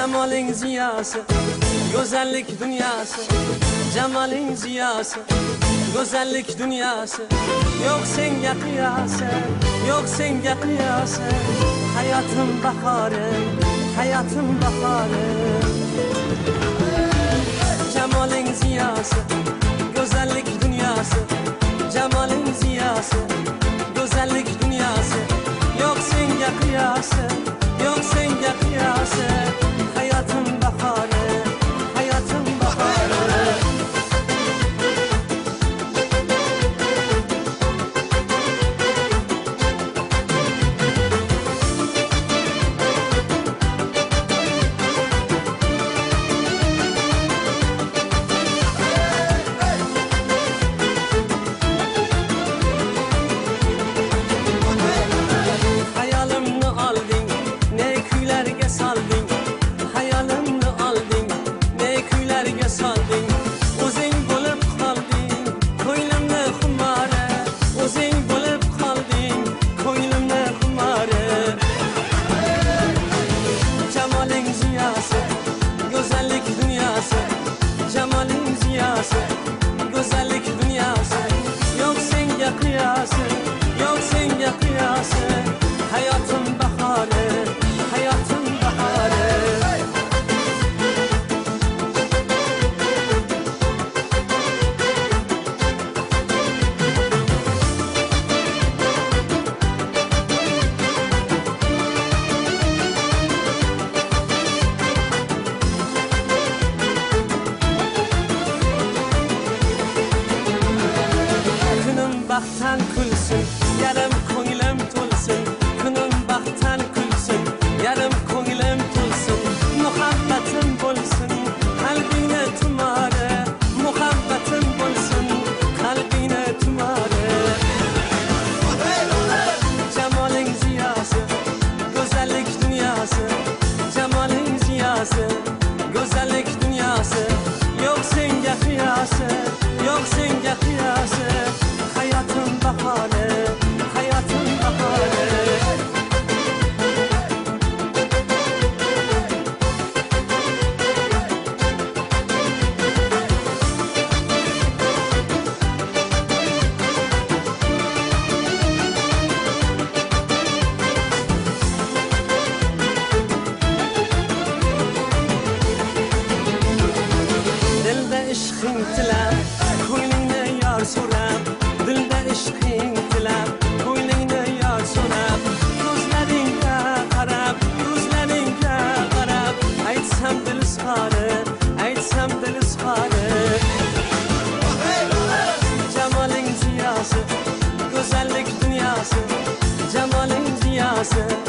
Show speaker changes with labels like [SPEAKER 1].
[SPEAKER 1] Cemalin ziyası Güzellik dünyası. Cemalin ziyası Güzellik dünyası. Yok senge kıyası Yok senge kıyası Hayatım baharım Hayatım baharım Cemalin ziyası Güzellik dünyası. sen kulsun yarım ko'nglim tilab ko'nglingni yor so'rab dilda ishqing tilab ko'nglingni yor so'rab ko'zlaringga qarab ko'zlaringga qarab aytsam dil izhori aytsam dil izhori. Jamoling ziyosi go'zallik dunyosi jamoling ziyosi.